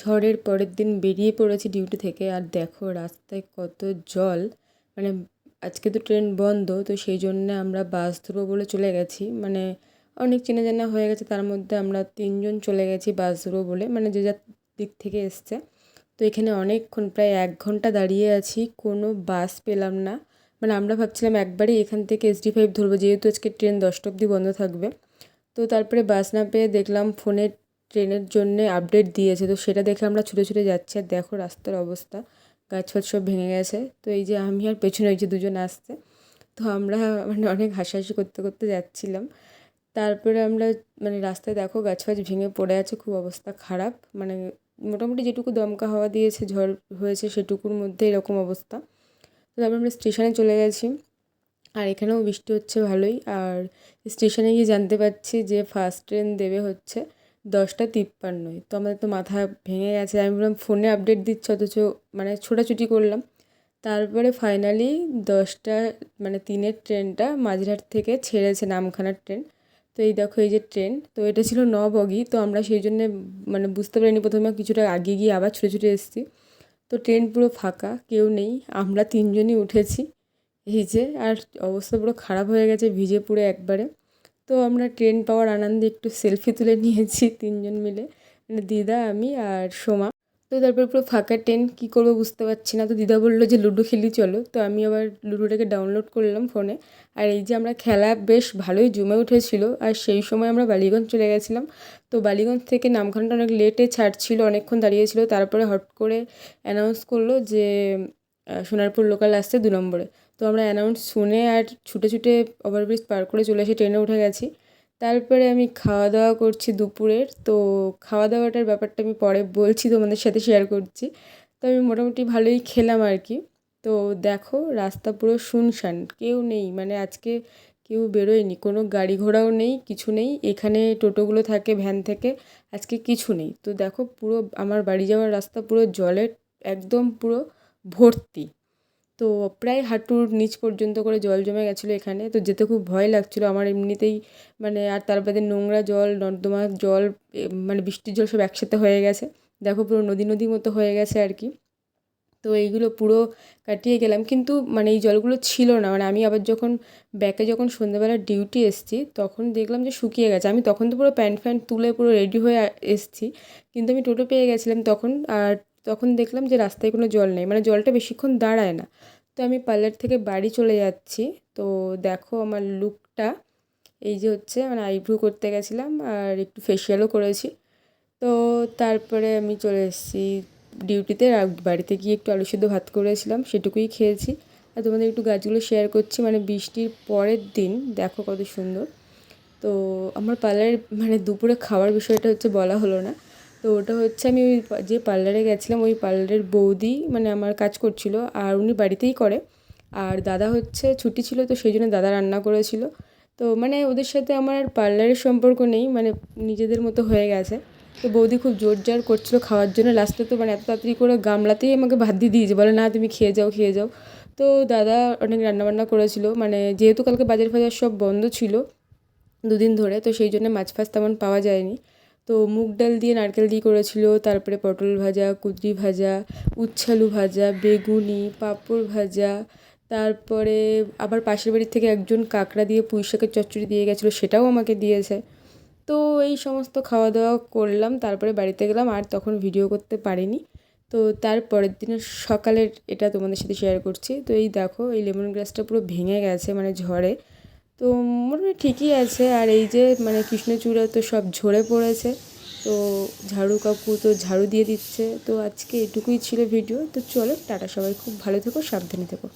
ঝড়ের পরের দিন বেরিয়ে পড়েছি ডিউটি থেকে। আর দেখো রাস্তায় কত জল। মানে আজকে তো ট্রেন বন্ধ, তো সেই জন্য আমরা বাস ধরবো বলে চলে গেছি। মানে অনেক চেনা জানা হয়ে গেছে, তার মধ্যে আমরা তিনজন চলে গেছি বাস ধরবো বলে। মানে যে যার দিক থেকে এসছে। তো এখানে অনেকক্ষণ, প্রায় এক ঘণ্টা দাঁড়িয়ে আছি, কোনো বাস পেলাম না। মানে আমরা ভাবছিলাম একবারেই এখান থেকে এসডি ফাইভ ধরবো, যেহেতু আজকে ট্রেন দশটা অবধি বন্ধ থাকবে। তো তারপরে বাস না পেয়ে দেখলাম ফোনে ট্রেনের জন্যে আপডেট দিয়েছে। তো সেটা দেখে আমরা ছুটে ছুটে যাচ্ছি। আর দেখো রাস্তার অবস্থা। গাছ ফাছ সব ভেঙে গেছে। তো এই যে আমি আর পেছনে ওই যে দুজন আসছে। তো আমরা মানে অনেক হাসাহাসি করতে করতে যাচ্ছিলাম। তারপরে আমরা মানে রাস্তায় দেখো গাছ ফাছ ভেঙে পড়ে আছে। খুব অবস্থা খারাপ। মানে মোটামুটি যেটুকু দমকা হাওয়া দিয়েছে, ঝড় হয়েছে সেটুকুর মধ্যে এরকম অবস্থা। তো তারপর আমরা স্টেশনে চলে গেছি। আর এখানেও বৃষ্টি হচ্ছে ভালোই। আর স্টেশনে গিয়ে জানতে পারছি যে ফার্স্ট ট্রেন দেবে হচ্ছে দশটা তিপ্পান্নয় তো আমাদের তো মাথা ভেঙে গেছে। আমি বললাম ফোনে আপডেট দিচ্ছে অথচ মানে ছোটাছুটি করলাম। তারপরে ফাইনালি দশটা মানে তিনের ট্রেনটা মাঝেরহাট থেকে ছেড়েছে নামখানার ট্রেন। তো এই দেখো, এই যে ট্রেন, তো এটা ছিল ন বগি তো আমরা সেই জন্যে মানে বুঝতে পারিনি প্রথমে, কিছুটা আগে গিয়ে আবার ছুটে ছুটে এসেছি। তো ট্রেন পুরো ফাঁকা, কেউ নেই। আমরা তিনজনই উঠেছি। এই যে, আর অবস্থা পুরো খারাপ হয়ে গেছে, ভিজে পুরো একবারে। তো আমরা ট্রেন পাওয়ার আনন্দে একটু সেলফি তুলে নিয়েছি তিনজন মিলে। মানে দিদা, আমি আর সোমা। তো তারপর পুরো ফাঁকা ট্রেন, কী করব বুঝতে পারছি না। তো দিদা বলল যে, লুডো খেলি, চলো। তো আমি আবার লুডোটাকে ডাউনলোড করলাম ফোনে আর এই যে আমরা খেলা বেশ ভালোই জমে উঠেছিল। আর সেই সময় আমরা বালিগঞ্জ চলে গেছিলাম। তো বালিগঞ্জ থেকে নামখানাটা অনেক লেটে ছাড়ছিল, অনেকক্ষণ দাঁড়িয়েছিল। তারপরে হট করে অ্যানাউন্স করল যে সোনারপুর লোকাল আসছে দু নম্বরে। তো আমরা অ্যানাউন্স শুনে আর ছুটে ছুটে ওভারব্রিজ পার করে চলে এসে ট্রেনে উঠে গেছি। তারপরে আমি খাওয়া দাওয়া করছি দুপুরের। তো খাওয়া দাওয়াটার ব্যাপারটা আমি পরে বলছি, তোমাদের সাথে শেয়ার করছি। তো আমি মোটামুটি ভালোই খেলাম আর কি। তো দেখো, রাস্তা পুরো শুনশান, কেউ নেই। মানে আজকে কেউ বেরোয়নি, কোনো গাড়ি ঘোড়াও নেই, কিছু নেই। এখানে টোটোগুলো থাকে, ভ্যান থেকে, আজকে কিছু নেই। তো দেখো, পুরো আমার বাড়ি যাওয়ার রাস্তা পুরো জলের, একদম পুরো ভর্তি। তো প্রায় হাঁটুর নিচ পর্যন্ত করে জল জমে গেছিল এখানে। তো যেতে খুব ভয় লাগছিল। আমার এমনিতেই মানে আর তার বাদে নোংরা জল, নর্দমার জল মানে বৃষ্টির জল সব একসাথে হয়ে গেছে। দেখো পুরো নদী নদী মতো হয়ে গেছে আর কি। তো এইগুলো পুরো কাটিয়ে গেলাম। কিন্তু মানে এই জলগুলো ছিল না। মানে আমি আবার যখন ব্যাকে যখন সন্ধ্যেবেলা ডিউটি এসেছি, তখন দেখলাম যে শুকিয়ে গেছে। আমি তখন তো পুরো প্যান্ট ফ্যান্ট তুলে পুরো রেডি হয়ে এসেছি। কিন্তু আমি টোটো পেয়ে গেছিলাম তখন। আর তখন দেখলাম যে রাস্তায় কোনো জল নেই। মানে জলটা বেশিক্ষণ দাঁড়ায় না। তো আমি পার্লার থেকে বাড়ি চলে যাচ্ছি। তো দেখো আমার লুকটা এই যে হচ্ছে মানে আইব্রু করতে গেছিলাম আর একটু ফেসিয়ালও করেছি। তো তারপরে আমি চলে এসেছি ডিউটিতে বাড়িতে গিয়ে একটু আলু সিদ্ধ ভাত করেছিলাম, সেটুকুই খেয়েছি। আর তোমাদের একটু গাছগুলো শেয়ার করছি। মানে বৃষ্টির পরের দিন, দেখো কত সুন্দর। তো আমার পার্লারের মানে দুপুরে খাওয়ার বিষয়টা হচ্ছে বলা হলো না। তো ওটা হচ্ছে আমি ওই যে পার্লারে গেছিলাম, ওই পার্লারের বৌদি মানে আমার কাজ করছিল আর উনি বাড়িতেই করে। আর দাদা হচ্ছে ছুটি ছিল তো সেই জন্য দাদা রান্না করেছিল। তো মানে ওদের সাথে আমার আর পার্লারের সম্পর্ক নেই মানে নিজেদের মতো হয়ে গেছে। তো বৌদি খুব জোর জার করছিল খাওয়ার জন্য। লাস্টে তো মানে এত তাড়াতাড়ি করে গামলাতেই আমাকে ভাত দিয়ে দিয়েছে, বলে না তুমি খেয়ে যাও খেয়ে যাও। তো দাদা অনেক রান্নাবান্না করেছিল মানে যেহেতু কালকে বাজার ফাজার সব বন্ধ ছিল দুদিন ধরে, তো সেই জন্য মাছ ফাছ তেমন পাওয়া যায়নি। তো মুগ ডাল দিয়ে নারকেল দিয়ে করেছিল, তারপরে পটল ভাজা, কুঁদরি ভাজা, উচ্ছালু ভাজা, বেগুনি, পাঁপড় ভাজা, তারপরে আবার পাশের বাড়ির থেকে একজন কাঁকড়া দিয়ে পুঁই শাকের চচ্চড়ি দিয়ে গেছিল, সেটাও আমাকে দিয়েছে। তো এই সমস্ত খাওয়া দাওয়া করলাম, তারপরে বাড়িতে গেলাম, আর তখন ভিডিও করতে পারিনি। তো তার পরের দিনের সকালের এটা তোমাদের সাথে শেয়ার করছি। তো এই দেখো, এই লেমন গ্রাসটা পুরো ভেঙে গেছে মানে ঝড়ে তো মোটামুটি ঠিকই আছে। আর এই যে মানে কৃষ্ণচূড়া তো সব ঝরে পড়েছে। তো ঝাড়ু কাকু তো ঝাড়ু দিয়ে দিচ্ছে। তো আজকে এটুকুই ছিল ভিডিও। তো চলো, টাটা সবাই। খুব ভালো থেকো, সাবধানে থেকো।